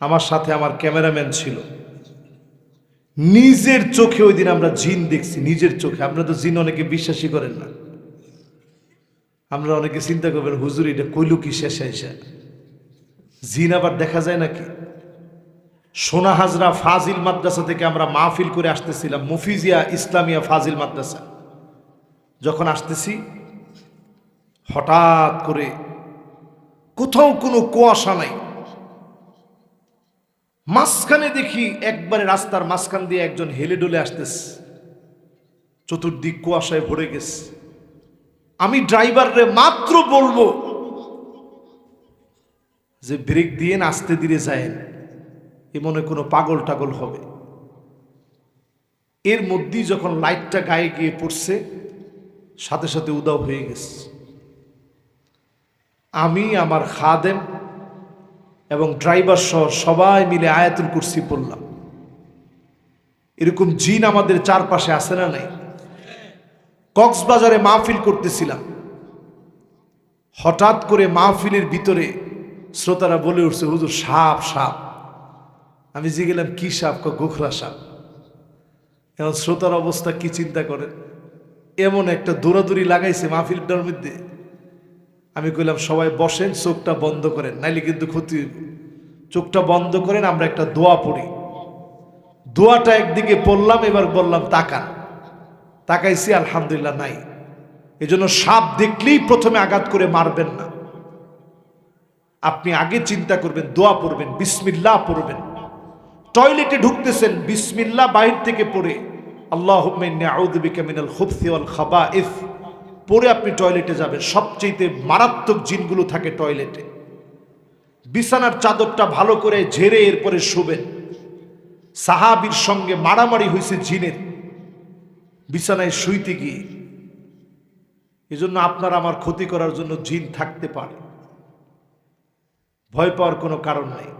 আমার সাথে আমার ক্যামেরাম্যান ছিল। নিজের চোখে ওই দিন আমরা জিন দেখছি, নিজের চোখে। আপনারা তো জিন অনেকে বিশ্বাসই করেন না। আমরা অনেকে চিন্তা করবেন, হুজুর, এটা কইল কি শেষে এসে জিন আবার দেখা যায় নাকি? সোনা হাজরা ফাজিল মাদ্রাসা থেকে আমরা মাহফিল করে আসতেছিলাম, মুফিজিয়া ইসলামিয়া ফাজিল মাদ্রাসা। যখন আসতেছি, হঠাৎ করে কোথাও কোনো কুয়াশা নাই। মাঝখানে দেখি একবারে রাস্তার মাঝখান দিয়ে একজন হেলে ডলে আসতেছে। চতুর্দিক কুয়াশায় ভরে গেছে। আমি ড্রাইভাররে মাত্র বলব যে ব্রেক দিয়ে আস্তে ধীরে যায় এ মনে কোনো পাগল টাগল হবে। এর মধ্যেই যখন লাইটটা গায়ে গিয়ে পড়ছে, সাথে সাথে উদাও হয়ে গেছে। আমি, আমার খাদেম এবং ড্রাইভার সহ সবাই মিলে আয়াতুল কুরসি পড়লাম। এরকম জিন আমাদের চারপাশে আসে না নাই? কক্সবাজারে মাহফিল করতেছিলাম। হঠাৎ করে মাহফিলের ভিতরে শ্রোতারা বলে উঠছে, হুজুর, সাপ সাপ। আমি যে গেলাম, কি সাপ? ক গোখরা সাপ। এখন শ্রোতার অবস্থা কি চিন্তা করেন? এমন একটা দৌড়াদৌড়ি লাগাইছে মাহফিলটার মধ্যে। আমি কইলাম, সবাই বসেন, চোখটা বন্ধ করেন। নাইলে কিন্তু ক্ষতি চোখটা বন্ধ করেন, আমরা একটা দোয়া পড়ি। দোয়াটা একদিকে পড়লাম, এবার বললাম, তাকান। তাকাইছি, আলহামদুলিল্লাহ, নাই। এজন্য সাপ দেখলেই প্রথমে আঘাত করে মারবেন না। আপনি আগে চিন্তা করবেন, দোয়া পড়বেন, বিসমিল্লাহ পড়বেন। টয়লেটে ঢুকতেছেন, বিসমিল্লাহ বাহির থেকে পড়ে। আল্লাহ মিনাল খুবসি খাবা ইফ পরে আপনি টয়লেটে যাবেন। সবচেয়ে মারাত্মক জিনগুলো থাকে টয়লেটে। বিছানার চাদরটা ভালো করে ঝেড়ে এরপরে শোবেন। সাহাবির সঙ্গে মারামারি হয়েছে জিনের। বিছানায় শুইতে গিয়ে। এজন্য আপনার আমার ক্ষতি করার জন্য জিন থাকতে পারে। ভয় পাওয়ার কোনো কারণ নেই।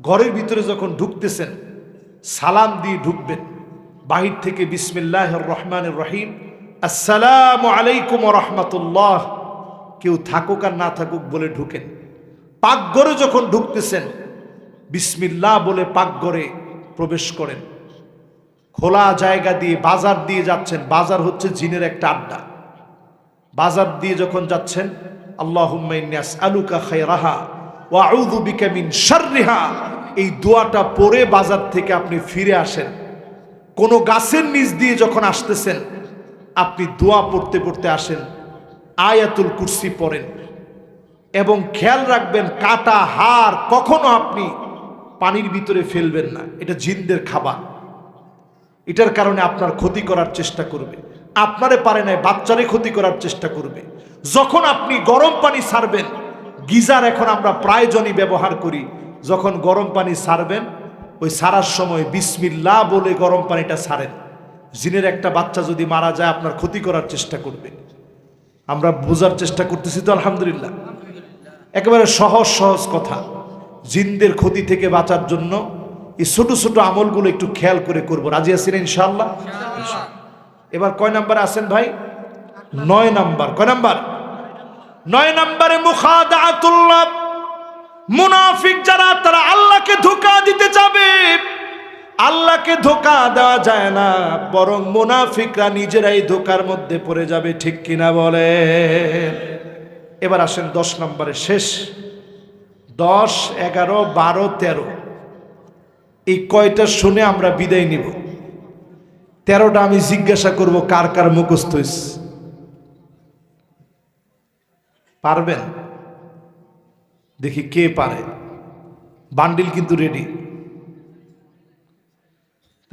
ঘরের ভিতরে যখন ঢুকতেছেন, সালাম দিয়ে ঢুকবেন। বাহির থেকে বিসমিল্লাহ রহমানের রহিম আসসালামু আলাইকুম রহমতুল্লাহ। কেউ থাকুক আর না থাকুক বলে ঢুকেন। পাকঘরে যখন ঢুকতেছেন, বিসমিল্লাহ বলে পাকঘরে প্রবেশ করেন। খোলা জায়গা দিয়ে বাজার দিয়ে যাচ্ছেন। বাজার হচ্ছে জিনের একটা আড্ডা। বাজার দিয়ে যখন যাচ্ছেন আল্লাহ এই দোয়াটা পরে বাজার থেকে আপনি ফিরে আসেন। কোনো গাছের নিচ দিয়ে যখন আসতেছেন আপনি দোয়া পড়তে পড়তে আসেন, আয়াতুল কুরসি পড়েন এবং খেয়াল রাখবেন কাটা হার কখনো আপনি পানির ভিতরে ফেলবেন না। এটা জিনদের খাবার। এটার কারণে আপনার ক্ষতি করার চেষ্টা করবে। আপনারে পারে নাই, বাচ্চারে ক্ষতি করার চেষ্টা করবে। যখন আপনি গরম পানি সারবেন, গিজার এখন আমরা প্রায়জনই ব্যবহার করি, যখন গরম পানি সারবেন, ওই সারার সময় বিসমিল্লা বলে গরম পানিটা সারেন। জিনের একটা বাচ্চা যদি মারা যায় আপনার ক্ষতি করার চেষ্টা করবে। আমরা বোঝার চেষ্টা করতেছি তো আলহামদুলিল্লাহ। একেবারে সহজ সহজ কথা। জিনদের ক্ষতি থেকে বাঁচার জন্য এই ছোট ছোট আমলগুলো একটু খেয়াল করে করব। রাজি আছেন ইনশাল্লাহ এবার কয় নাম্বার আছেন ভাই? নয় নাম্বার। কয় নাম্বার? নয় নাম্বারে মুখাদাতুল্লাহ। মুনাফিক যারা তারা আল্লাহকে ধোকা দিতে যাবে। আল্লাহকে ধোকা দেওয়া যায় না, বরং মুনাফিকরা নিজেরাই ধোকার মধ্যে পড়ে যাবে, ঠিক কিনা বলে? এবার আসেন দশ নম্বরে শেষ। দশ, এগারো, বারো, তেরো। এই কয়টা শুনে আমরা বিদায় নিব। তেরোটা আমি জিজ্ঞাসা করব, কার কার মুখস্থ পারবেন? দেখি কে পারে। বান্ডিল কিন্তু রেডি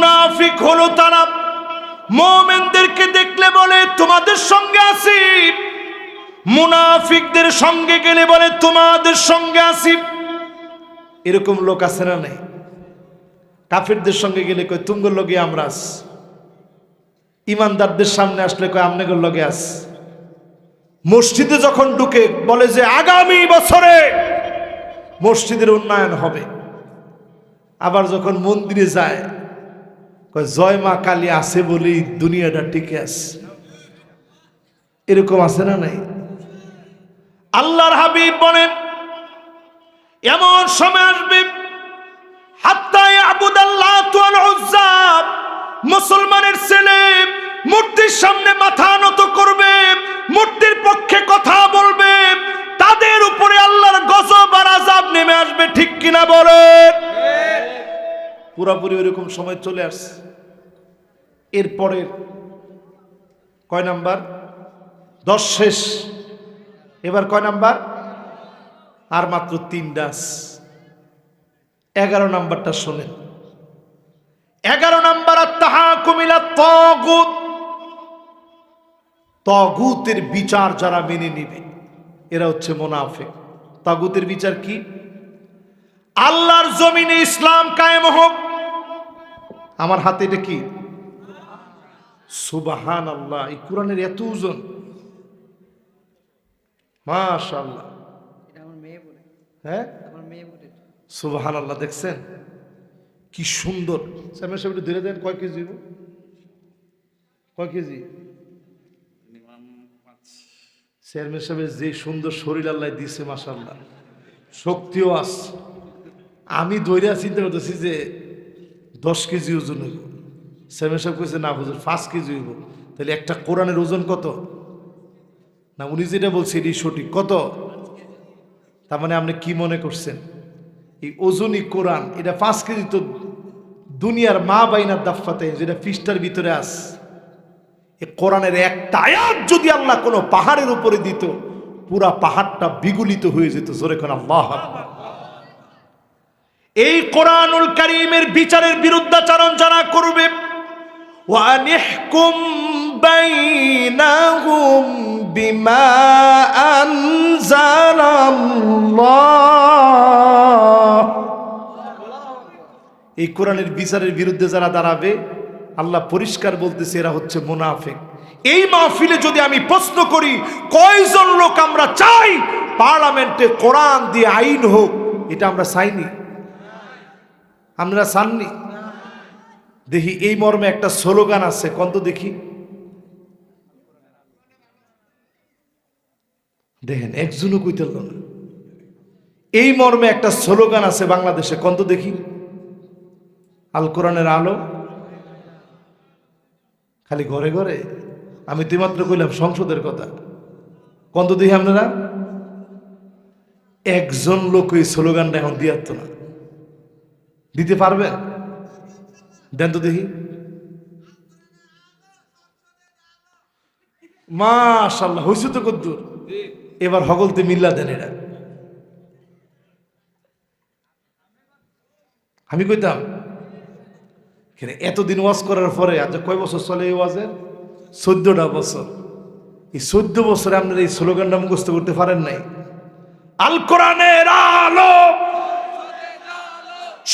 মুনাফিক হলো তারা। মোমেনদেরকে দেখলে বলে, তোমাদের সঙ্গে আছি। মুনাফিকদের সঙ্গে গেলে বলে, তোমাদের সঙ্গে আসি এরকম লোক আছে না নাই? কাফেরদের সঙ্গে গেলে কয়, তুঙ্গর লগে আমরা আস ইমানদারদের সামনে আসলে কয়, আমনেগর লগে আস মসজিদে যখন ঢুকে বলে যে, আগামী বছরে মসজিদের উন্নয়ন হবে। আবার যখন মন্দিরে যায় জয় মা কালী আছে বলেই দুনিয়াটা টিকে আছে। এরকম আছে না নাই? আল্লাহর হাবিব বলেন, এমন সময় আসবে মুসলমানের ছেলে মূর্তির সামনে মাথা নত করবে, মূর্তির পক্ষে কথা বলবে, তাদের উপরে আল্লাহর গজব আর আজাব নেমে পুরাপুরি ওইরকম সময় চলে আসছে। এরপরে কয় নাম্বার? দশ শেষ। এবার কয় নাম্বার? আর মাত্র তিন ডাস। এগারো নাম্বারটা শোনেন। এগারো নাম্বার তাহা কুমিলা তগুত তগুতের বিচার যারা মেনে নিবে, এরা হচ্ছে মোনাফেক। তগুতের বিচার কি? আল্লাহর জমিনে ইসলাম কায়েম হোক আমার হাতে এটা কি? সুবাহান আল্লাহ এই কোরআনের এত ওজন মাশাআল্লাহ। এটা আমার মেয়ে বলে। হ্যাঁ? মেয়ে বলে। সুবাহান আল্লাহ দেখছেন? কি সুন্দর। স্যামের সাহেব একটু ধীরে দেন কয় কেজি কয় কেজি? চেয়ারম্যান সাহেবের যে সুন্দর শরীর আল্লাহ দিছে মাসাল্লাহ শক্তিও আস আমি দৈরা চিন্তা করতেছি যে দশ কেজি ওজন হইব। চেয়ারম্যান সাহেব কইছে, না হুজুর, পাঁচ কেজি হইব। তাহলে একটা কোরআনের ওজন কত? না, উনি যেটা বলছে এটি সঠিক। কত? তার মানে আপনি কি মনে করছেন? এই ওজনই কোরআন, এটা পাঁচ কেজি তো দুনিয়ার মা বাইনার দাফাতে যেটা পৃষ্ঠার ভিতরে আস। এ কোরআনের একটা আয়াত যদি আল্লাহ কোনো পাহাড়ের উপরে দিত, পুরা পাহাড়টা বিগুলিত হয়ে যেত, জোরে কোন আল্লাহ। এই কোরআনুল করিমের বিচারের বিরুদ্ধাচারণ যারা করবে বিমা এই কোরআনের বিচারের বিরুদ্ধে যারা দাঁড়াবে, আল্লাহ পরিষ্কার বলতেছে, এরা হচ্ছে মুনাফেক। এই মাহফিলে যদি আমি প্রশ্ন করি, কয়জন লোক আমরা চাই পার্লামেন্টে কোরআন দিয়ে আইন হোক, এটা আমরা চাইনি। আমরা চাননি দেখি, এই মর্মে একটা স্লোগান আছে। কত দেখি। দেখেন, একজনও কইতে পারল না। এই মর্মে একটা স্লোগান আছে বাংলাদেশে। কত দেখি। আল কোরআনের আলো। খালি ঘরে ঘরে। আমি তো মাত্র কইলাম সংসদের কথা। কত দেখি আপনারা। একজন লোক ওই স্লোগানটা এখন দিয়াত না। দিতে পারবেন দেন তো দেখি। মাশাল্লাহ হয়েছে তো কদ্দুর। এবার হগলতে মিল্লা দেন এরা। আমি কইতাম এতদিন ওয়াজ করার পরে, আজ কয় বছর চলে এই ওয়াজের? চোদ্দটা বছর। এই চোদ্দ বছরে আপনারা এই স্লোগানটা মুখস্থ করতে পারেন নাই। আল কোরআনের আলো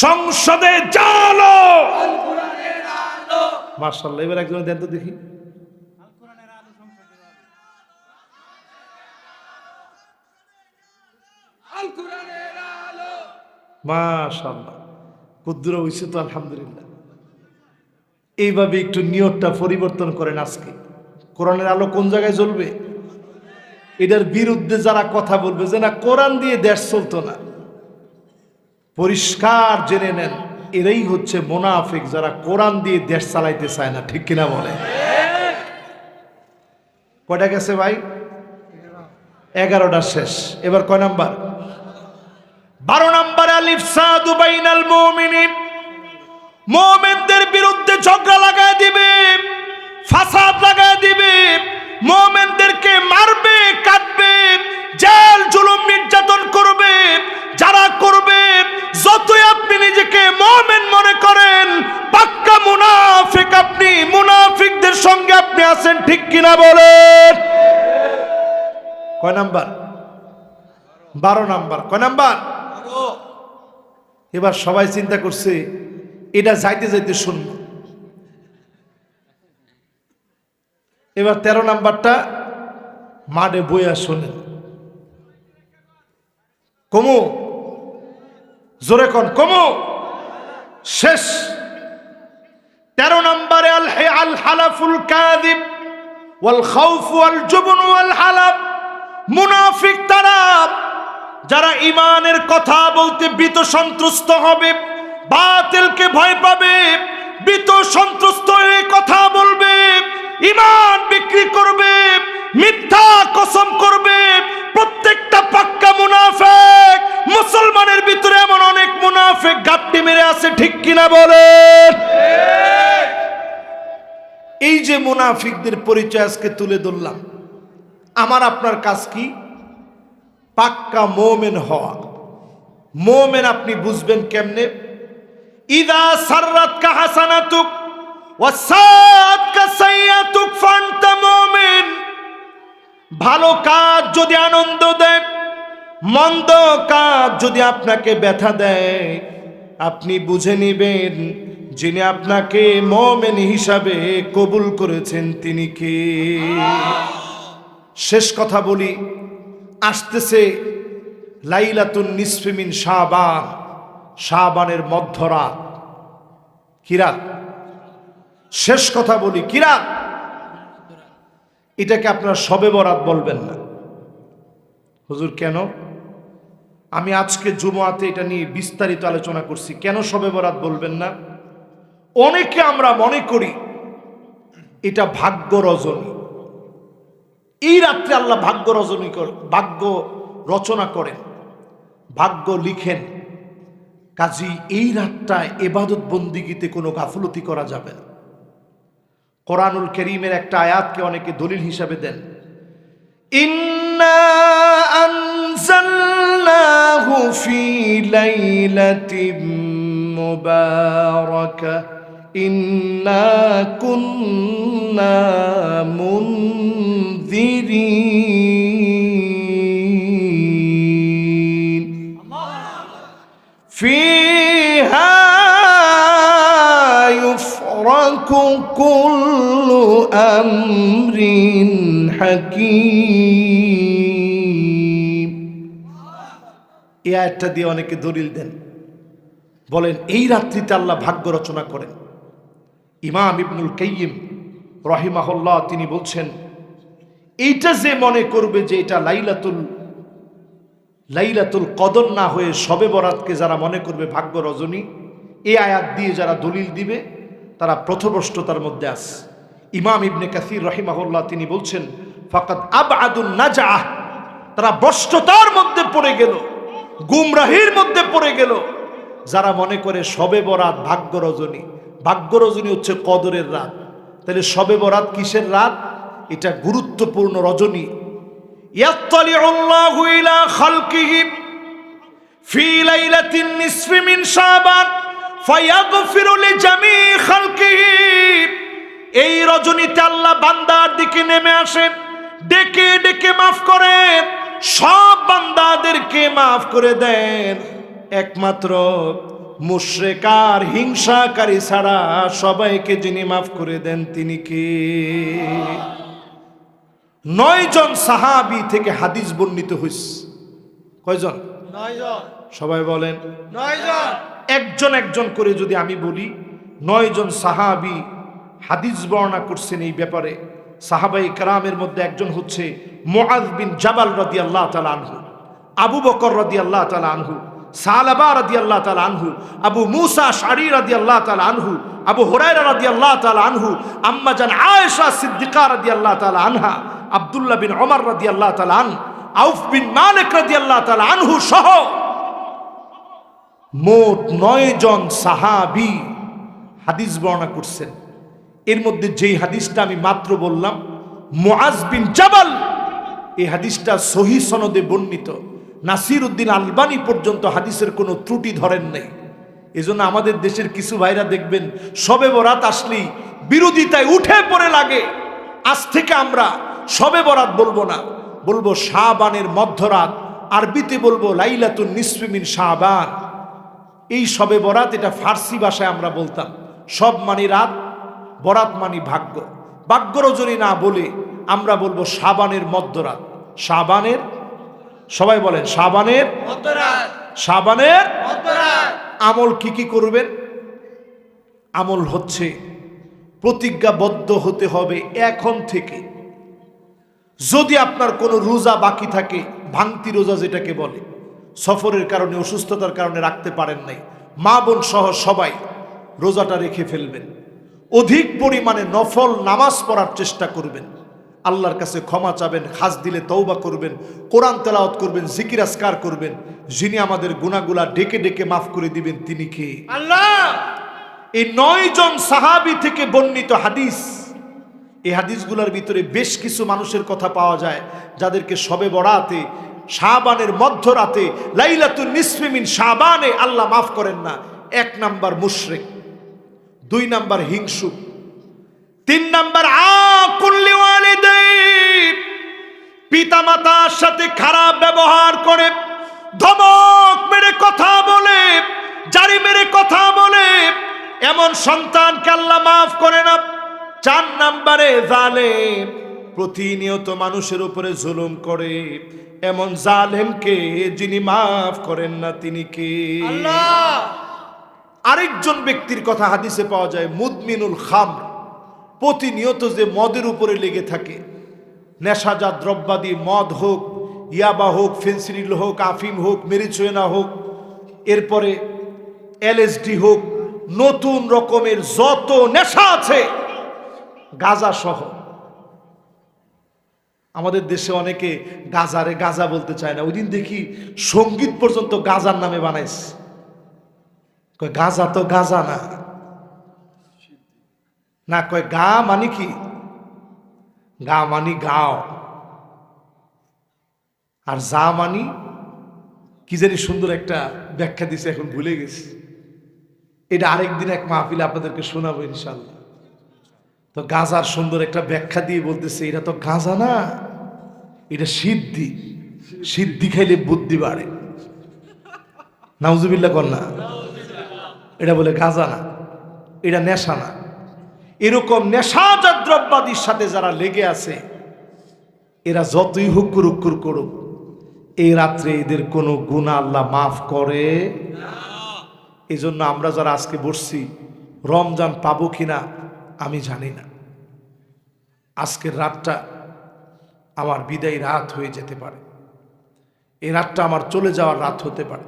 সংসদে জালো। মার্শাল্লাহ এবার একজন দেন তো দেখি। মাশাল্লাহ কুদ্দুরা হইছে তো, আলহামদুলিল্লাহ। এইভাবে একটু নিয়তটা পরিবর্তন করেন আজকে। কোরআনের আলো কোন জায়গায় জ্বলবে? এটার বিরুদ্ধে যারা কথা বলবে, যে না কোরআন দিয়ে দেশ চলতো না। পরিষ্কার জেনে নেন, এরাই হচ্ছে মোনাফিক যারা কোরআন দিয়ে দেশ চালাইতে চায় না, ঠিক কিনা বলে? কয়টা গেছে ভাই? এগারোটা শেষ। এবার কয় নাম্বার? বারো নাম্বার, আলিফ সাদু বাইনাল মুমিনিন। মোমেনদের বিরুদ্ধে ঝগড়া লাগায় দিবে, ফাসাদ লাগায় দিবে, মোমেনদেরকে মারবে, কাটবে, জেল, জুলুম, নির্যাতন করবে, যারা করবে কিনা বলেন? কয় নাম্বার? বারো নাম্বার। কয় নাম্বার? এবার সবাই চিন্তা করছে, এটা যাইতে যাইতে শুনব এবার তেরো নাম্বারটা মাঠে বইয়া শোনেন। কমু? জোরে কন, কমু? শেষ। তেরো নম্বরে আল হে আল হালাফুল কাদিব ওয়াল খাউফ ওয়াল জুবন ওয়াল মুনাফিক তারা, যারা ইমানের কথা বলতে ভীত সন্ত্রস্ত হবে, বাতিলকে ভয় পাবে ভীত সন্ত্রস্ত হয়ে কথা বলবে ইমান বিক্রি করবে, মিথ্যা কসম করবে। প্রত্যেকটা পাক্কা মুনাফেক, মুসলমানের ভিতরে এমন অনেক মুনাফেক গাপটি মেরে আছে, ঠিক কিনা বলেন? এই যে মুনাফিকদের পরিচয় আজকে তুলে ধরলাম, আমার আপনার কাজ কি? পাক্কা মোমেন হওয়া। মোমেন আপনি বুঝবেন কেমনে? ইদা সাররাত কা হাসানাতুক ওয়াসাত কা ফান্তা মুমিন। ভালো কাজ যদি আনন্দ দেয়, মন্দ কাজ যদি আপনাকে ব্যথা দেয়, আপনি বুঝে নেবেন যিনি আপনাকে মোমেন হিসাবে কবুল করেছেন, তিনি কে? শেষ কথা বলি, আসতেছে লাইলাতুন নিসফিমিন শাহবান শাহবানের মধ্যরাত। কিরাত শেষ কথা বলি কিরাত এটাকে আপনারা সবে বরাত বলবেন না। হুজুর, কেন? আমি আজকে জুমাতে এটা নিয়ে বিস্তারিত আলোচনা করছি, কেন সবে বরাত বলবেন না? অনেকে আমরা মনে করি এটা ভাগ্য রজনী এই রাত্রে আল্লাহ ভাগ্য রজনী ভাগ্য রচনা করেন, ভাগ্য লিখেন। কাজী, এই রাতটায় এবাদত বন্দিগিতে কোনো গাফলতি করা যাবে না। কোরআনুল করিমের একটা আয়াতকে অনেকে দলিল হিসাবে দেন। ইন্না আনজালনাহু ফি লাইলাতিন মুবারাকাহ ইন্না কুন্না মুনযিরিন فيها يفرق كل أمر حكيم এই আয়াতটা দিয়ে অনেকে দলিল দেন বলেন এই রাত্রিতে আল্লাহ ভাগ্য রচনা করেন ইমাম ইবনুল কাইয়িম রহিমাহুল্লাহ তিনি বলছেন, এইটা যে মনে করবে যে এটা লাইলাতুল লাইলাতুল কদর না হয়ে সবে বরাতকে যারা মনে করবে ভাগ্য রজনী এই আয়াত দিয়ে যারা দলিল দিবে, তারা প্রথভ্রষ্টতার মধ্যে আস। ইমাম ইবনে কাসির রহিমাহুল্লাহ তিনি বলছেন ফাকাত আব আদুল নাজাহ তারা ভ্রষ্টতার মধ্যে পড়ে গেল, গুমরাহির মধ্যে পড়ে গেল, যারা মনে করে সবে বরাত ভাগ্য রজনী। ভাগ্যরজনী হচ্ছে কদরের রাত। তাহলে সবে বরাত কিসের রাত? এটা গুরুত্বপূর্ণ রজনী। এই রজনীতে আল্লাহ বান্দার দিকে নেমে আসেন, ডেকে ডেকে মাফ করেন, সব বান্দাদেরকে মাফ করে দেন। একমাত্র মুশ্রেকার হিংসাকারী ছাড়া সবাইকে যিনি মাফ করে দেন তিনি কে? নয় জন সাহাবি থেকে হাদিস বর্ণিত হইস কয়জন? সবাই বলেন একজন একজন করে যদি আমি বলি নয় জন সাহাবি হাদিস বর্ণনা করছেন এই ব্যাপারে। সাহাবাই কারামের মধ্যে একজন হচ্ছে মোয়াজ বিন জাবাল রদি আল্লাহ তালা আনহু আবু বকর রদি আল্লাহ তালা আনহু। সালাবা রদি আল্লাহ তাল আনহু, আবু মুসা শারি রদি আল্লাহ তাল আনহু, আবু হুরায়রা রদি আল্লাহ তাল আনহু আম্মাজান আয়েশা সিদ্দিকা রদি আল্লাহ তালা আনহা, আবদুল্লাহ বিন ওমর রদি আল্লাহ তালা আন, আউফ বিন মালিক রদি আল্লাহ তালা আনহু সহ মোট নয় জন সাহাবি হাদিস বর্ণনা করছেন। এর মধ্যে যেই হাদিসটা আমি মাত্র বললাম, মুআজ বিন জাবাল, এই হাদিসটা সহি সনদে বর্ণিত। নাসির উদ্দিন আলবানি পর্যন্ত হাদিসের কোনো ত্রুটি ধরেন নাই। এজন্য আমাদের দেশের কিছু ভাইরা দেখবেন, সবে বরাত আসলেই বিরোধিতায় উঠে পড়ে লাগে। আজ থেকে আমরা সবে বরাত বলব না, বলব শাহবানের মধ্যরাত, আরবিতে বলব লাইলাতুন নিসফিমিন শাহবান এই সবে বরাত এটা ফার্সি ভাষায় আমরা বলতাম। সব মানি রাত, বরাত মানি ভাগ্য। ভাগ্য রজনী না বলে আমরা বলব সাবানের মধ্যরাত। সাবানের সবাই বলেন সাবানের সাবানের আমল কি কি করবেন? আমল হচ্ছে প্রতিজ্ঞাবদ্ধ হতে হবে এখন থেকে। যদি আপনার কোনো রোজা বাকি থাকে ভাঙতি রোজা যেটাকে বলে সফরের কারণে অসুস্থতার কারণে রাখতে পারেন নাই মা বোন সহ সবাই রোজাটা রেখে ফেলবেন। অধিক পরিমাণে নফল নামাজ পড়ার চেষ্টা করবেন। আল্লাহর কাছে ক্ষমা চাবেন হাজ দিলে তৌবা করবেন কোরআন তেলাওয়াত করবেন জিকির আসকার করবেন। যিনি আমাদের গুণাগুলা ডেকে ডেকে মাফ করে দিবেন তিনি কে? এই নয় জন সাহাবি থেকে বর্ণিত হাদিস। এই হাদিসগুলোর ভিতরে বেশ কিছু মানুষের কথা পাওয়া যায় যাদেরকে সবে বড়াতে শাবানের মধ্যরাতে লাইলাতুন নিসফিমিন শাবানে আল্লাহ মাফ করেন না। এক নাম্বার মুশরিক দুই নাম্বার হিংসুক তিন নাম্বার আকুল্লি ওয়ালিদাইন। পিতামাতার সাথে খারাপ ব্যবহার করে ধমক মেরে কথা বলে জারি মেরে কথা বলে এমন সন্তানকে আল্লাহ মাফ করে না। চার নাম্বারে জালেম প্রতিনিয়ত মানুষের উপরে জুলুম করে। এমন জালেমকে যিনি মাফ করেন না তিনি কে? আরেকজন ব্যক্তির কথা হাদিসে পাওয়া যায় মুদমিনুল খাম প্রতিনিয়ত যে মদের উপরে লেগে থাকে, নেশাজাত দ্রব্যাদি, মদ হোক, ইয়াবা হোক ফেন্সিডিল হোক, আফিম হোক, মেরিচুয়েনা হোক, এরপরে এলএসডি হোক, নতুন রকমের যত নেশা আছে, গাজা সহ। আমাদের দেশে অনেকে গাজারে গাজা বলতে চায় না। ওই দিন দেখি সংগীত পর্যন্ত গাজার নামে বানাইছে। গাজা তো গাজা না। না কয় গা মানে কি? গা মানি গাও। আর যা মানি, কি জানি সুন্দর একটা ব্যাখ্যা দিছে, এখন ভুলে গেছি। এটা আরেকদিন এক মাহফিলে আপনাদেরকে শোনাবো ইনশাল্লাহ তো গাজার সুন্দর একটা ব্যাখ্যা দিয়ে বলতেছে, এটা তো গাঁজা না, এটা সিদ্ধি। সিদ্ধি খাইলে বুদ্ধি বাড়ে। নাউজুবিল্লা না। এটা বলে গাজা না, এটা নেশা না। এরকম নেশাজাত দ্রব্যাদির সাথে যারা লেগে আছে, এরা যতই হুকুর হুকুর করুক এই রাত্রে এদের কোনো গুণা আল্লাহ মাফ করে। এই জন্য আমরা যারা আজকে বসছি, রমজান পাবো কিনা আমি জানি না। আজকের রাতটা আমার বিদায় রাত হয়ে যেতে পারে। এই রাতটা আমার চলে যাওয়ার রাত হতে পারে।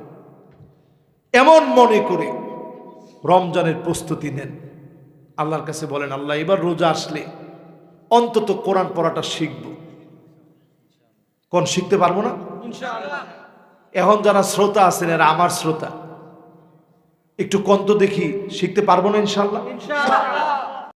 এমন মনে করে রমজানের প্রস্তুতি নেন। আল্লাহর কাছে বলেন আল্লাহ এবার রোজা আসলে অন্তত কোরআন পড়াটা শিখব। কোন শিখতে পারব না? এখন যারা শ্রোতা আছেন এরা আমার শ্রোতা একটু কন্ত দেখি শিখতে পারব না ইনশাল্লাহ